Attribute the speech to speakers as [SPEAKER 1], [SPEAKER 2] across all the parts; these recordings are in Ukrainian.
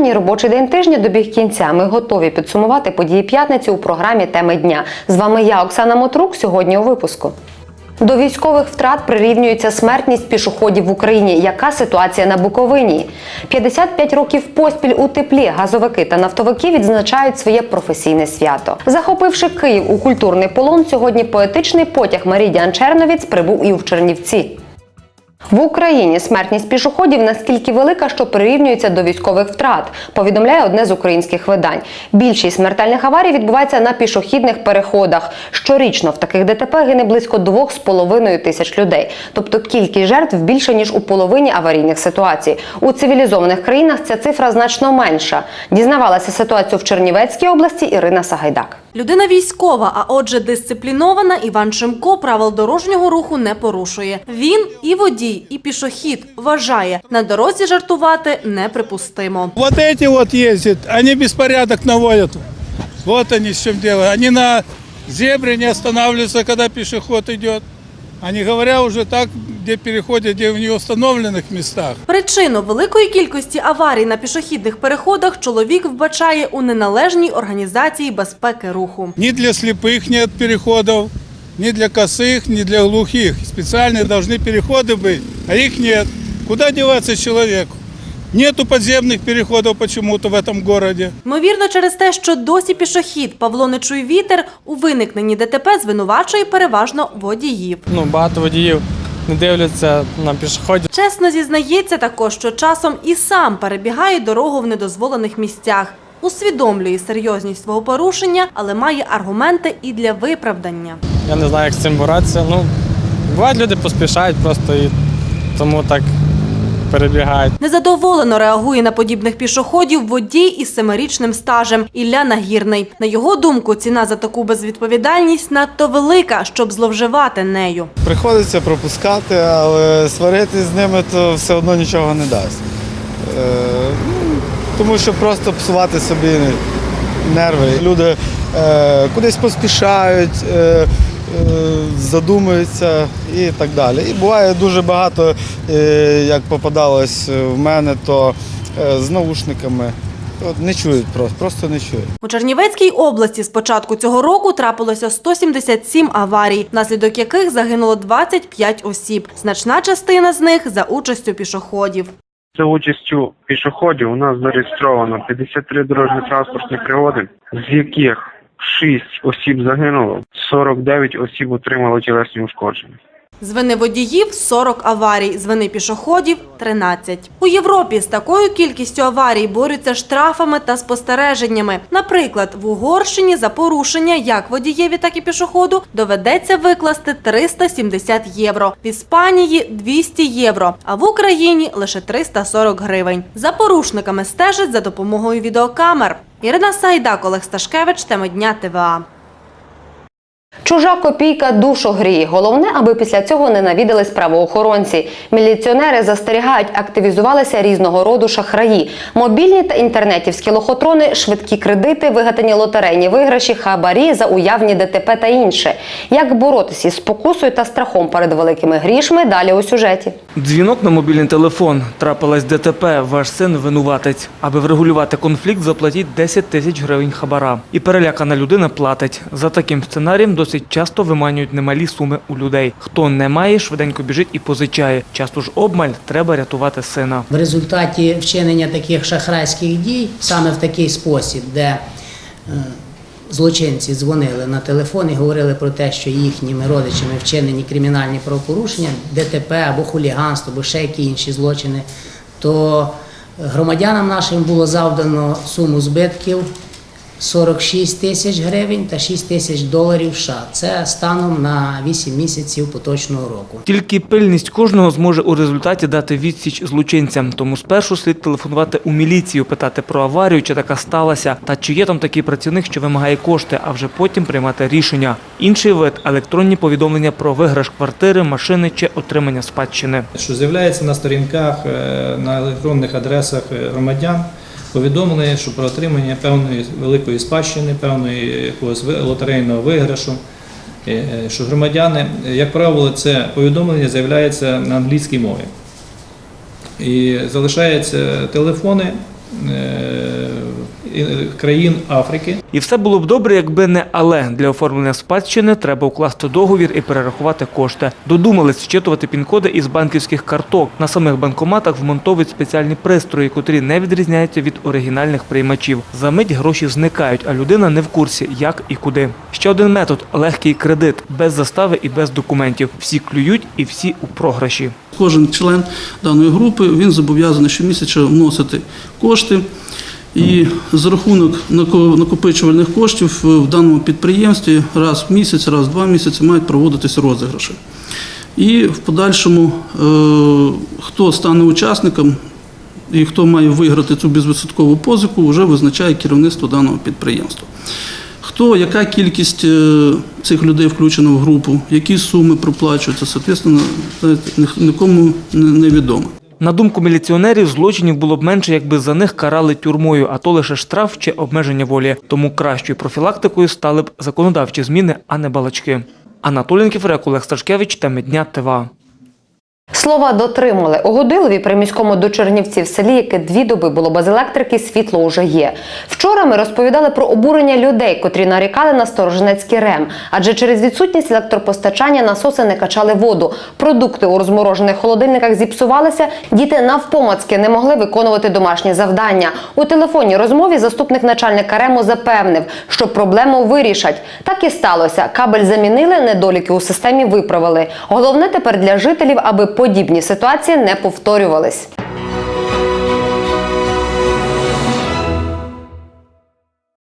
[SPEAKER 1] Останній робочий день тижня добіг кінця. Ми готові підсумувати події п'ятниці у програмі Теми дня. З вами я, Оксана Мотрук. Сьогодні у випуску. До військових втрат прирівнюється смертність пішоходів в Україні. Яка ситуація на Буковині? 55 років поспіль у теплі газовики та нафтовики відзначають своє професійне свято. Захопивши Київ у культурний полон, сьогодні поетичний потяг Марідіан Черновіць прибув і в Чернівці. В Україні смертність пішоходів настільки велика, що прирівнюється до військових втрат, повідомляє одне з українських видань. Більшість смертельних аварій відбувається на пішохідних переходах. Щорічно в таких ДТП гине близько 2,5 тисяч людей. Тобто кількість жертв більше ніж у половині аварійних ситуацій. У цивілізованих країнах ця цифра значно менша. Дізнавалася ситуацію в Чернівецькій області Ірина Сагайдак.
[SPEAKER 2] Людина військова, а отже дисциплінована, Іван Шимко правил дорожнього руху не порушує. Він і водій, і пішохід вважає, на дорозі жартувати неприпустимо.
[SPEAKER 3] Вот эти вот ездят, они беспорядок наводят. Вот они с чем дело. Они на зебре не останавливаются, когда пешеход идет А не говоря уже так, где переходят, где в неустановленных местах.
[SPEAKER 2] Причину великої кількості аварій на пішохідних переходах чоловік вбачає у неналежній організації безпеки руху.
[SPEAKER 3] Ни для слепых нет переходов, ни для косых, ни для глухих. Специальные должны переходы быть, а их нет. Куда деваться человеку? Нету подземных переходов почему-то в этом городе.
[SPEAKER 2] Ймовірно, через те, що досі пішохід Павло Нечуй вітер у виникненні ДТП звинувачує переважно водіїв.
[SPEAKER 4] Ну, багато водіїв не дивляться на пішоходів.
[SPEAKER 2] Чесно зізнається також, що часом і сам перебігає дорогу в недозволених місцях. Усвідомлює серйозність свого порушення, але має аргументи і для виправдання.
[SPEAKER 4] Я не знаю, як з цим боротися. Ну, бувають люди поспішають просто і тому так перебігають.
[SPEAKER 2] Незадоволено реагує на подібних пішоходів водій із семирічним стажем Ілля Нагірний. На його думку, ціна за таку безвідповідальність надто велика, щоб зловживати нею.
[SPEAKER 5] Приходиться пропускати, але сварити з ними то все одно нічого не дасть. Е, ну, тому що просто псувати собі нерви. Люди е, кудись поспішають, е, задумуються і так далі. І буває дуже багато, е, як попадалось в мене, то е, з наушниками. От не чують просто, просто не чують.
[SPEAKER 2] У Чернівецькій області з початку цього року трапилося 177 аварій, внаслідок яких загинуло 25 осіб. Значна частина з них за участю пішоходів.
[SPEAKER 6] За участю пішоходів у нас зареєстровано 53 дорожньо-транспортні пригоди, з яких 6 осіб загинуло, 49 осіб отримало тілесні ушкодження.
[SPEAKER 2] З вини водіїв 40 аварій, з вини пішоходів 13. У Європі з такою кількістю аварій борються штрафами та спостереженнями. Наприклад, в Угорщині за порушення як водієві, так і пішоходу доведеться викласти 370 євро, в Іспанії 200 євро, а в Україні лише 340 гривень. За порушниками стежать за допомогою відеокамер. Ірина Сайдак, Олег Сташкевич, теми дня ТВА.
[SPEAKER 1] Чужа копійка душу гріє. Головне, аби після цього не навідались правоохоронці. Міліціонери застерігають, активізувалися різного роду шахраї. Мобільні та інтернетівські лохотрони, швидкі кредити, вигадані лотерейні виграші, хабарі за уявні ДТП та інше. Як боротися із спокусою та страхом перед великими грішми? Далі у сюжеті.
[SPEAKER 7] Дзвінок на мобільний телефон. Трапилась ДТП. Ваш син винуватець. Аби врегулювати конфлікт, заплатіть 10 тисяч гривень хабара. І перелякана людина платить. За таким сценарієм досить часто виманюють немалі суми у людей. Хто не має, швиденько біжить і позичає. Часто ж обмаль треба рятувати сина.
[SPEAKER 8] В результаті вчинення таких шахрайських дій, саме в такий спосіб, де е, злочинці дзвонили на телефон і говорили про те, що їхніми родичами вчинені кримінальні правопорушення, ДТП або хуліганство, або ще які інші злочини, то громадянам нашим було завдано суму збитків 46 тисяч гривень та 6 тисяч доларів США. Це станом на 8 місяців поточного року.
[SPEAKER 7] Тільки пильність кожного зможе у результаті дати відсіч злочинцям. Тому спершу слід телефонувати у міліцію, питати про аварію, чи така сталася, та чи є там такий працівник, що вимагає кошти, а вже потім приймати рішення. Інший вид електронні повідомлення про виграш квартири, машини чи отримання спадщини.
[SPEAKER 9] що з'являється на сторінках, е, на електронних адресах е, громадян повідомлення, що про отримання певної великої спадщини, певної якогось лотерейного виграшу. Е, е, Що громадяни, е, як правило, це повідомлення з'являється на англійській мові. І залишаються телефони країн Африки.
[SPEAKER 7] І все було б добре, якби не але для оформлення спадщини треба укласти договір і перерахувати кошти. Додумались вчитувати пін-коди із банківських карток. На самих банкоматах вмонтовують спеціальні пристрої, котрі не відрізняються від оригінальних приймачів. За мить гроші зникають, а людина не в курсі, як і куди. Ще один метод легкий кредит, без застави і без документів. Всі клюють і всі у програші.
[SPEAKER 10] Кожен член даної групи він зобов'язаний щомісяця вносити кошти. І за рахунок нако- накопичувальних коштів в даному підприємстві раз в місяць, раз в два місяці мають проводитися розіграші. І в подальшому, е, хто стане учасником і хто має виграти цю безвідсоткову позику, вже визначає керівництво даного підприємства. Хто, яка кількість е, цих людей включена в групу, які суми проплачуються, соответственно, нікому не- не відомо.
[SPEAKER 7] На думку міліціонерів, злочинів було б менше, якби за них карали тюрмою, а то лише штраф чи обмеження волі. Тому кращою профілактикою стали б законодавчі зміни, а не балачки. Анатолій Кіфрек, Олег Сташкевич, теми ТВА.
[SPEAKER 1] Слова дотримали. У Годилові при міському до Чернівців селі, яке дві доби було без електрики, світло уже є. Вчора ми розповідали про обурення людей, котрі нарікали на сторожинецький рем. Адже через відсутність електропостачання насоси не качали воду. Продукти у розморожених холодильниках зіпсувалися. Діти навпомацьки не могли виконувати домашні завдання. У телефонній розмові заступник начальника рему запевнив, що проблему вирішать. Так і сталося. Кабель замінили, недоліки у системі виправили. Головне тепер для жителів, аби подібні ситуації не повторювались.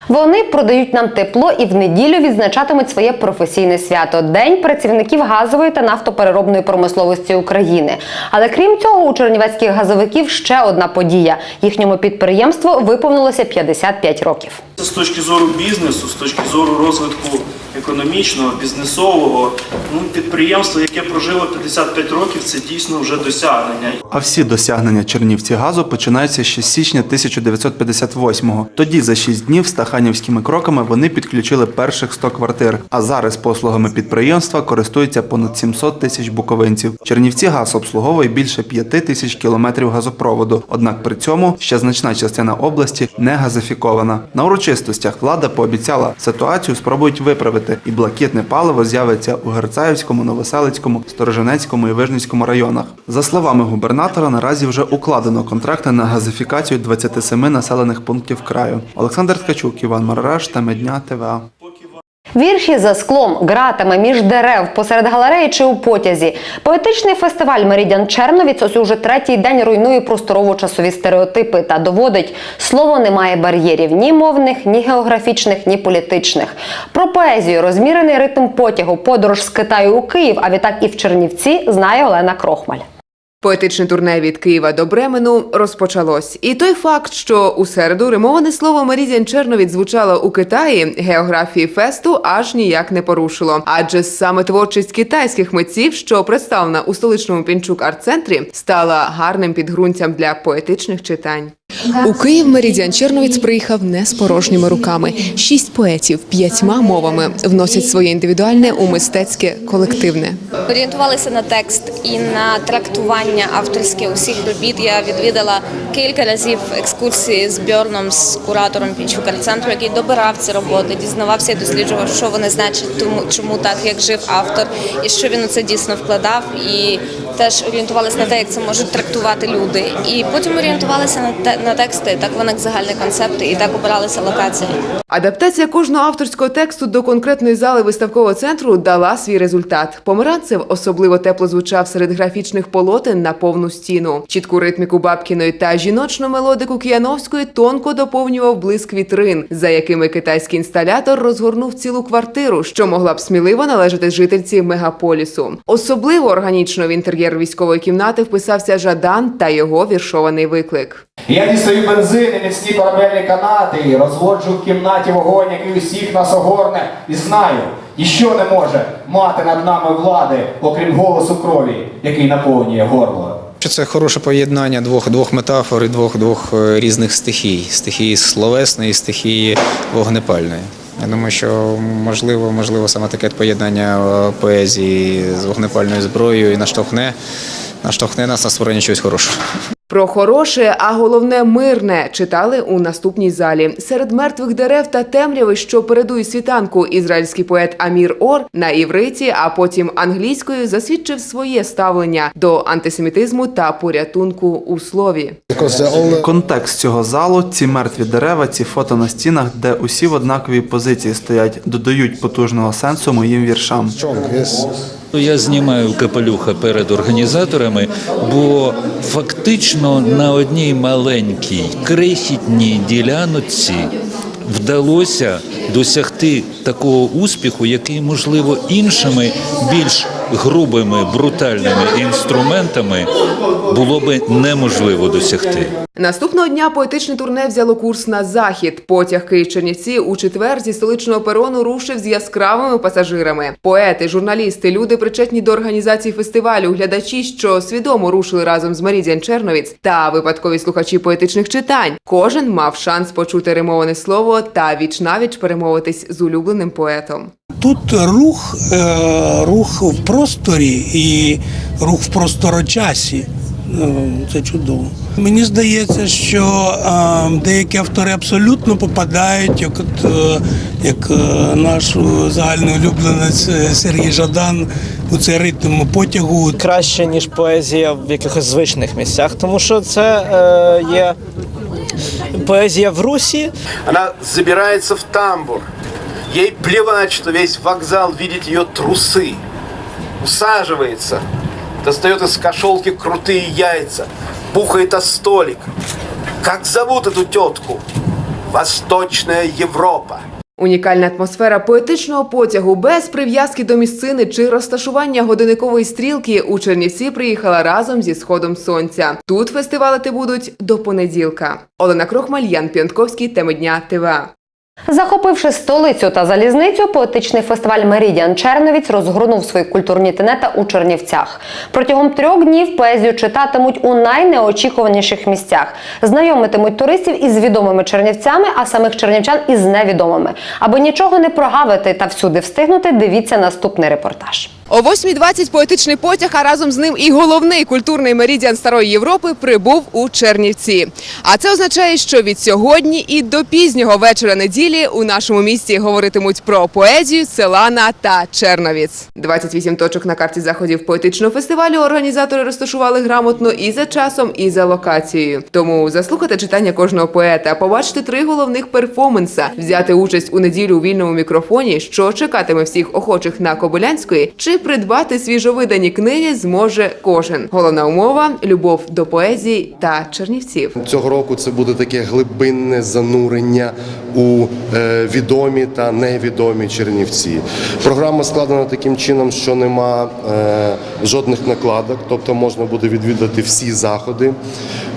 [SPEAKER 1] Вони продають нам тепло і в неділю відзначатимуть своє професійне свято День працівників газової та нафтопереробної промисловості України. Але крім цього, у чернівецьких газовиків ще одна подія. Їхньому підприємству виповнилося 55 років.
[SPEAKER 11] З точки зору бізнесу, з точки зору розвитку економічного, бізнесового, ну, підприємство, яке прожило 55 років, це дійсно вже досягнення.
[SPEAKER 12] А всі досягнення Чернівці газу починаються ще з січня 1958-го. Тоді за 6 днів стаханівськими кроками вони підключили перших 100 квартир. А зараз послугами підприємства користуються понад 700 тисяч буковинців. Чернівці газ обслуговує більше 5 тисяч кілометрів газопроводу. Однак при цьому ще значна частина області не газифікована. На урочистостях влада пообіцяла ситуацію спробують виправити, і блакитне паливо з'явиться у Герцаївському, Новоселицькому, Сторожинецькому і Вижницькому районах. За словами губернатора, наразі вже укладено контракти на газифікацію 27 населених пунктів краю. Олександр Ткачук, Іван Марараш, та Медня ТВА.
[SPEAKER 1] Вірші за склом, ґратами між дерев, посеред галереї чи у потязі. Поетичний фестиваль Меридіан Черновіць ось уже третій день руйнує просторово-часові стереотипи та доводить, слово не має бар'єрів ні мовних, ні географічних, ні політичних. Про поезію, розмірений ритм потягу, подорож з Китаю у Київ, а відтак і в Чернівці знає Олена Крохмаль.
[SPEAKER 13] Поетичне турне від Києва до Бремену розпочалось. І той факт, що у середу римоване слово Мерідіан Черновід звучало у Китаї, географії фесту аж ніяк не порушило. Адже саме творчість китайських митців, що представлена у столичному Пінчук арт-центрі, стала гарним підґрунтям для поетичних читань. У Київ Меридіан Черновіць приїхав не з порожніми руками. Шість поетів п'ятьма мовами вносять своє індивідуальне у мистецьке колективне.
[SPEAKER 14] Орієнтувалися на текст і на трактування авторське усіх робіт. Я відвідала кілька разів екскурсії з Бьорном, з куратором Пінчука центру, який добирав ці роботи, дізнавався і досліджував, що вони значать, тому чому так, як жив автор, і що він у це дійсно вкладав. І теж орієнтувалися на те, як це можуть трактувати люди. І потім орієнтувалися на те на тексти. Так виник загальний концепт, і так обиралися локації.
[SPEAKER 13] Адаптація кожного авторського тексту до конкретної зали виставкового центру дала свій результат. Померанцев особливо тепло звучав серед графічних полотен на повну стіну. Чітку ритміку Бабкіної та жіночну мелодику Кияновської тонко доповнював блиск вітрин, за якими китайський інсталятор розгорнув цілу квартиру, що могла б сміливо належати жительці мегаполісу. Особливо органічно в інтер'єр військової кімнати вписався Жадан та його віршований виклик.
[SPEAKER 15] Я дістаю бензин і міцні корабельні канати, і розводжу в кімнаті вогонь, який усіх нас огорне, і знаю, ніщо не може мати над нами влади, окрім голосу крові, який наповнює горло.
[SPEAKER 16] Що Це хороше поєднання двох, двох метафор і двох, двох е, різних стихій: стихії словесної, стихії вогнепальної. Я думаю, що можливо, можливо, саме таке поєднання е, поезії з вогнепальною зброєю і наштовхне, наштовхне нас на створення чогось хорошого.
[SPEAKER 13] Про хороше, а головне мирне читали у наступній залі. Серед мертвих дерев та темряви, що передує світанку, ізраїльський поет Амір Ор на івриті, а потім англійською засвідчив своє ставлення до антисемітизму та порятунку у слові.
[SPEAKER 12] Контекст цього залу ці мертві дерева, ці фото на стінах, де усі в однаковій позиції стоять, додають потужного сенсу моїм віршам.
[SPEAKER 17] Я знімаю капелюха перед організаторами, бо фактично на одній маленькій крихітній діляночці вдалося досягти такого успіху, який, можливо, іншими більш грубими брутальними інструментами було би неможливо досягти.
[SPEAKER 13] Наступного дня поетичне турне взяло курс на захід. Потяг Київ-Чернівці у четвер зі столичного перону рушив з яскравими пасажирами. Поети, журналісти, люди причетні до організації фестивалю, глядачі, що свідомо рушили разом з Марідіан Черновіць, та випадкові слухачі поетичних читань. Кожен мав шанс почути римоване слово та віч-навіч перемовитись з улюбленим поетом.
[SPEAKER 18] Тут рух, е, рух в просторі і рух в просторочасі. Е, Це чудово. Мені здається, що деякі автори абсолютно попадають, як от е, як е, наш загальний улюбленець е, Сергій Жадан у цей ритм потягу.
[SPEAKER 19] краще, ніж поезія в якихось звичних місцях, тому що це е, є поезія в Русі.
[SPEAKER 20] Она забирается в тамбур. Ей плевать, что весь вокзал видит ее трусы. Усаживается, достает из кошелки крутые яйца, бухает о столик. Как зовут эту тетку? Восточная Европа.
[SPEAKER 13] Унікальна атмосфера поетичного потягу без прив'язки до місцини чи розташування годинникової стрілки у Чернівці приїхала разом зі сходом сонця. Тут фестивалити будуть до понеділка. Олена Крохмаль, Ян Піонтковський, теми дня ТВА.
[SPEAKER 1] Захопивши столицю та залізницю, поетичний фестиваль Меридіан Черновіць розгорнув свої культурні тенета у Чернівцях. Протягом трьох днів поезію читатимуть у найнеочікуваніших місцях, знайомитимуть туристів із відомими чернівцями, а самих чернівчан із невідомими. Аби нічого не прогавити та всюди встигнути, дивіться наступний репортаж.
[SPEAKER 13] О 8.20 поетичний потяг, а разом з ним і головний культурний меридіан Старої Європи прибув у Чернівці. А це означає, що від сьогодні і до пізнього вечора неділі у нашому місті говоритимуть про поезію, Селана та Черновіць. 28 точок на карті заходів поетичного фестивалю організатори розташували грамотно і за часом, і за локацією. Тому заслухати читання кожного поета, побачити три головних перформанса, взяти участь у неділю у вільному мікрофоні, що чекатиме всіх охочих на Кобилянської, чи придбати свіжовидані книги зможе кожен. Головна умова любов до поезії та чернівців.
[SPEAKER 21] Цього року це буде таке глибинне занурення у е, відомі та невідомі Чернівці. Програма складена таким чином, що нема е, жодних накладок, тобто можна буде відвідати всі заходи.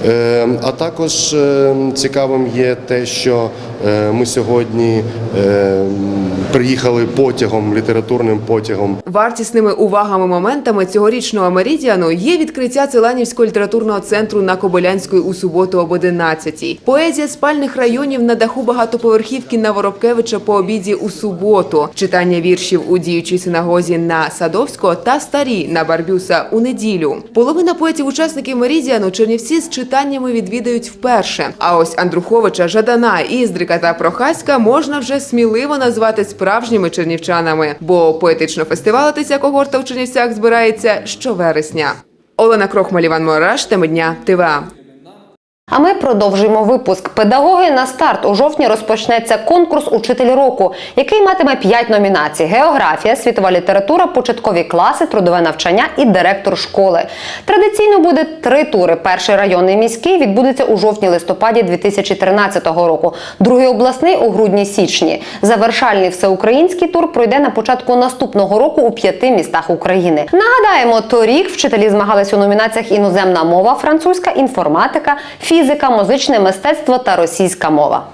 [SPEAKER 21] Е, а також цікавим є те, що ми сьогодні е, приїхали потягом, літературним потягом
[SPEAKER 13] Вартісними увагами моментами цьогорічного меридіану є відкриття Целанівського літературного центру на Кобилянської у суботу об 11 Поезія спальних районів на даху багатоповерхівки на Воробкевича по обіді у суботу. Читання віршів у діючій синагозі на Садовського та старі на Барбюса у неділю. Половина поетів-учасників меридіану Чернівці з читаннями відвідають вперше. А ось Андруховича, Жадана, Іздрика та Прохаська можна вже сміливо назвати справжніми чернівчанами, бо поетично фестивалитися когорта в Чернівцях збирається щовересня. Олена Крохмаль, Іван Мораш, теми дня ТВА.
[SPEAKER 1] А ми продовжуємо випуск. Педагоги на старт у жовтні розпочнеться конкурс Учитель року, який матиме п'ять номінацій: географія, світова література, початкові класи, трудове навчання і директор школи. Традиційно буде три тури. Перший районний міський відбудеться у жовтні-листопаді 2013 року. Другий обласний у грудні-січні. Завершальний всеукраїнський тур пройде на початку наступного року у п'яти містах України. Нагадаємо, торік вчителі змагались у номінаціях іноземна мова, французька, інформатика, фізика, музичне мистецтво та російська мова.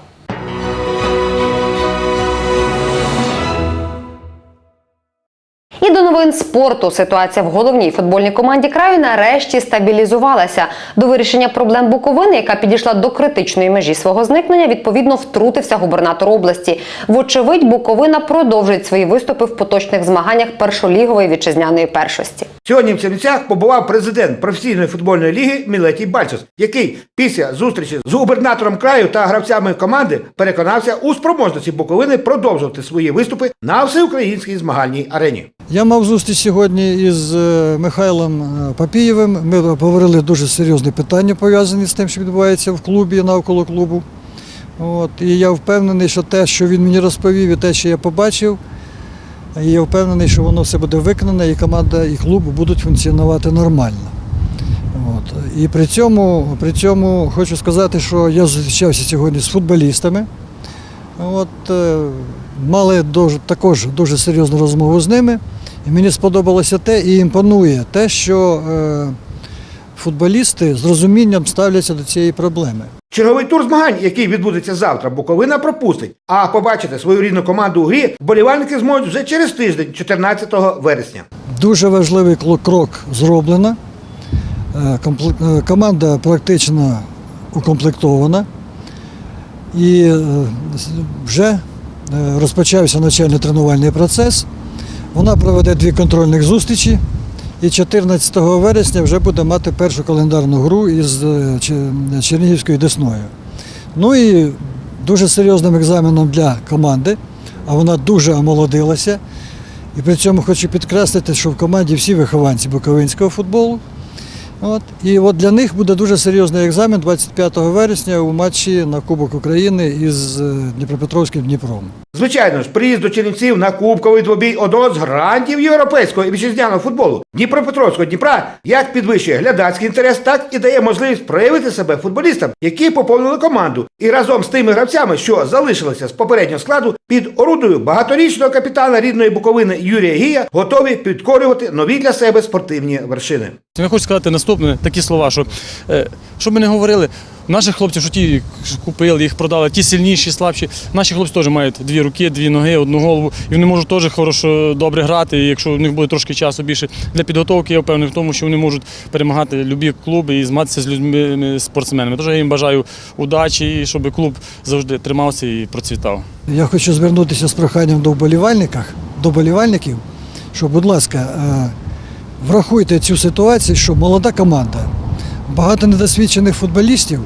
[SPEAKER 1] Новин спорту ситуація в головній футбольній команді краю нарешті стабілізувалася. До вирішення проблем Буковини, яка підійшла до критичної межі свого зникнення, відповідно втрутився губернатор області. Вочевидь, Буковина продовжить свої виступи в поточних змаганнях першолігової вітчизняної першості.
[SPEAKER 22] Сьогодні в Чернівцях побував президент професійної футбольної ліги Мілетій Бальцос, який після зустрічі з губернатором краю та гравцями команди переконався у спроможності Буковини продовжувати свої виступи на всеукраїнській змагальній арені.
[SPEAKER 23] Я мав зустріч сьогодні із е, Михайлом е, Папієвим. Ми обговорили дуже серйозні питання, пов'язані з тим, що відбувається в клубі навколо клубу. От, і я впевнений, що те, що він мені розповів, і те, що я побачив, і я впевнений, що воно все буде виконано, і команда, і клуб будуть функціонувати нормально. От. І при цьому, при цьому хочу сказати, що я зустрічався сьогодні з футболістами. От, е, мали також дуже серйозну розмову з ними. І мені сподобалося те і імпонує те, що е, футболісти з розумінням ставляться до цієї проблеми.
[SPEAKER 22] Черговий тур змагань, який відбудеться завтра, Буковина пропустить. А побачити свою рідну команду у грі вболівальники зможуть вже через тиждень, 14 вересня.
[SPEAKER 23] Дуже важливий крок зроблено. Е, е, Команда практично укомплектована. І вже розпочався навчально-тренувальний процес. Вона проведе дві контрольних зустрічі. І 14 вересня вже буде мати першу календарну гру із е, Чернігівською Десною. Ну і дуже серйозним екзаменом для команди, а вона дуже омолодилася. І при цьому хочу підкреслити, що в команді всі вихованці буковинського футболу. От. І от для них буде дуже серйозний екзамен 25 вересня у матчі на Кубок України із е, Дніпропетровським Дніпром.
[SPEAKER 22] Звичайно ж, приїзд до Чернівців на кубковий двобій одного з грантів європейського і вітчизняного футболу Дніпропетровського Дніпра як підвищує глядацький інтерес, так і дає можливість проявити себе футболістам, які поповнили команду, і разом з тими гравцями, що залишилися з попереднього складу, під орудою багаторічного капітана рідної Буковини Юрія Гія готові підкорювати нові для себе спортивні вершини.
[SPEAKER 24] Я хочу сказати наступне такі слова, що е, що ми не говорили, наших хлопців, що ті купили, їх продали, ті сильніші, слабші. Наші хлопці теж мають дві руки, дві ноги, одну голову, і вони можуть теж хорошо добре грати. Якщо в них буде трошки часу більше для підготовки, я впевнений в тому, що вони можуть перемагати любі клуби і змагатися з людьми спортсменами. Тож я їм бажаю удачі, і щоб клуб завжди тримався і процвітав.
[SPEAKER 23] Я хочу звернутися з проханням до вболівальників, до вболівальників, що, будь ласка, е, врахуйте цю ситуацію, що молода команда, багато недосвідчених футболістів,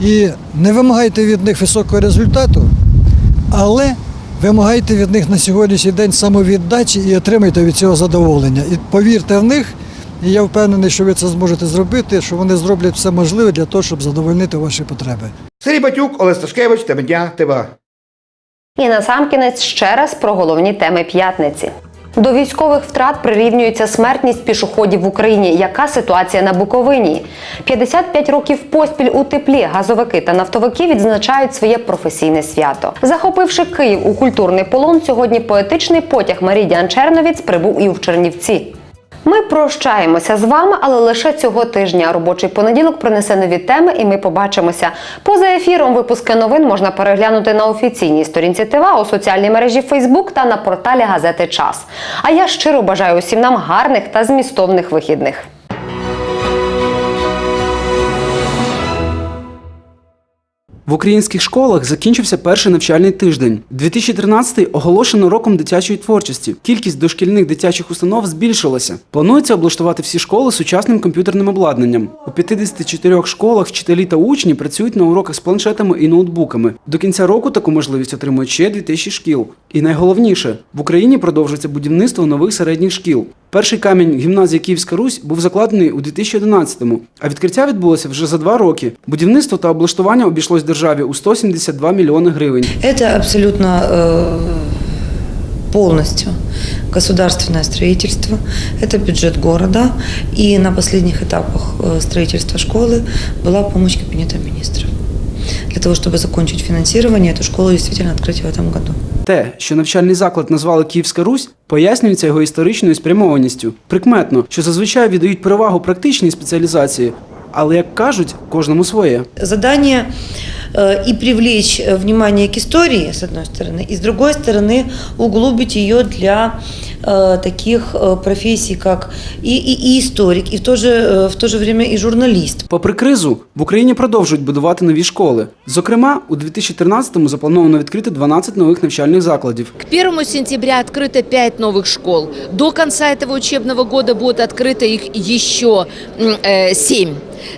[SPEAKER 23] і не вимагайте від них високого результату, але вимагайте від них на сьогоднішній день самовіддачі і отримайте від цього задоволення. І повірте в них, і я впевнений, що ви це зможете зробити, що вони зроблять все можливе для того, щоб задовольнити ваші потреби.
[SPEAKER 22] Сергій Батюк, Олег Сташкевич, Темедня, ТВА.
[SPEAKER 1] І насамкінець ще раз про головні теми п'ятниці. До військових втрат прирівнюється смертність пішоходів в Україні. Яка ситуація на Буковині? 55 років поспіль у теплі газовики та нафтовики відзначають своє професійне свято. Захопивши Київ у культурний полон, сьогодні поетичний потяг Марідіан Черновіць прибув і в Чернівці. Ми прощаємося з вами, але лише цього тижня. Робочий понеділок принесе нові теми, і ми побачимося. Поза ефіром випуски новин можна переглянути на офіційній сторінці ТВА у соціальній мережі Фейсбук та на порталі газети Час. А я щиро бажаю усім нам гарних та змістовних вихідних.
[SPEAKER 25] В українських школах закінчився перший навчальний тиждень. 2013 оголошено роком дитячої творчості. Кількість дошкільних дитячих установ збільшилася. Планується облаштувати всі школи сучасним комп'ютерним обладнанням. У 54 школах вчителі та учні працюють на уроках з планшетами і ноутбуками. До кінця року таку можливість отримують ще 2000 шкіл. І найголовніше в Україні продовжується будівництво нових середніх шкіл. Перший камінь гімназії Київська Русь був закладений у 2011-му, а відкриття відбулося вже за два роки. Будівництво та облаштування обійшлось державі у 172 мільйони гривень.
[SPEAKER 26] Это абсолютно э, полностью государственное строительство, это бюджет города, и на последних этапах э, строительства школы была помощь кабинета министров для того, чтобы закончить финансирование, эту школу действительно открыть в этом году.
[SPEAKER 25] Те, що навчальний заклад назвали Київська Русь, пояснюється його історичною спрямованістю. Прикметно, що зазвичай віддають перевагу практичній спеціалізації, але як кажуть, кожному своє.
[SPEAKER 26] Задание э, и привлечь э, внимание к истории, с одной стороны, и с другой стороны углубить ее для э, таких э, профессий, как и, и, и историк, и в то, же, э, в то же время и журналист.
[SPEAKER 25] Попри кризу, в Україні продовжують будувати нові школи. Зокрема, у 2013-му заплановано відкрити 12 нових навчальних закладів.
[SPEAKER 27] К 1 сентября открыто 5 новых школ. До конца этого учебного года будет открыто их еще 7.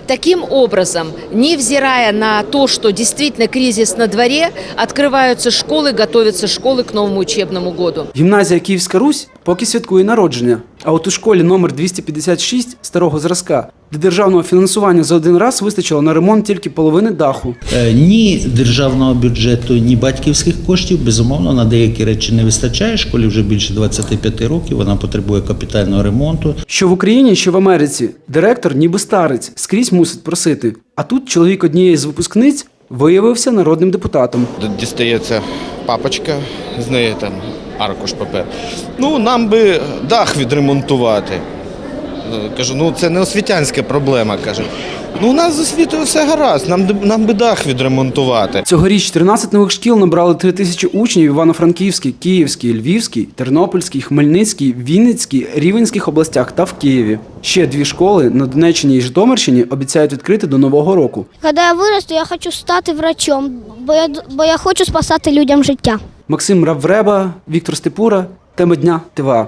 [SPEAKER 27] Таким образом, невзирая на то, что действительно кризис на дворе, открываются школы, готовятся школы к новому учебному году.
[SPEAKER 25] Гімназія Київська Русь поки святкує народження. А от у школі номер 256 старого зразка, де державного фінансування за один раз вистачило на ремонт тільки половини даху.
[SPEAKER 28] Е, Ні державного бюджету, ні батьківських коштів. Безумовно, на деякі речі не вистачає. Школі вже більше 25 років. Вона потребує капітального ремонту.
[SPEAKER 25] Що в Україні, що в Америці, директор ніби старець, скрізь мусить просити. А тут чоловік однієї з випускниць виявився народним депутатом.
[SPEAKER 29] Дістається папочка, з неї там аркуш папер. Ну, нам би дах відремонтувати. Кажу, ну це не освітянська проблема. Каже. Ну, у нас з освітою все гаразд, нам, нам би дах відремонтувати.
[SPEAKER 25] Цьогоріч 13 нових шкіл набрали 3 тисячі учнів Івано-Франківській, Київській, Львівській, Тернопільській, Хмельницькій, Вінницькій, Рівенських областях та в Києві. Ще дві школи на Донеччині і Житомирщині обіцяють відкрити до нового року.
[SPEAKER 30] Когда я виросту, я хочу стати врачом, бо я, бо я хочу спасати людям життя.
[SPEAKER 25] Максим Равреба, Віктор Степура, тема дня ТВА.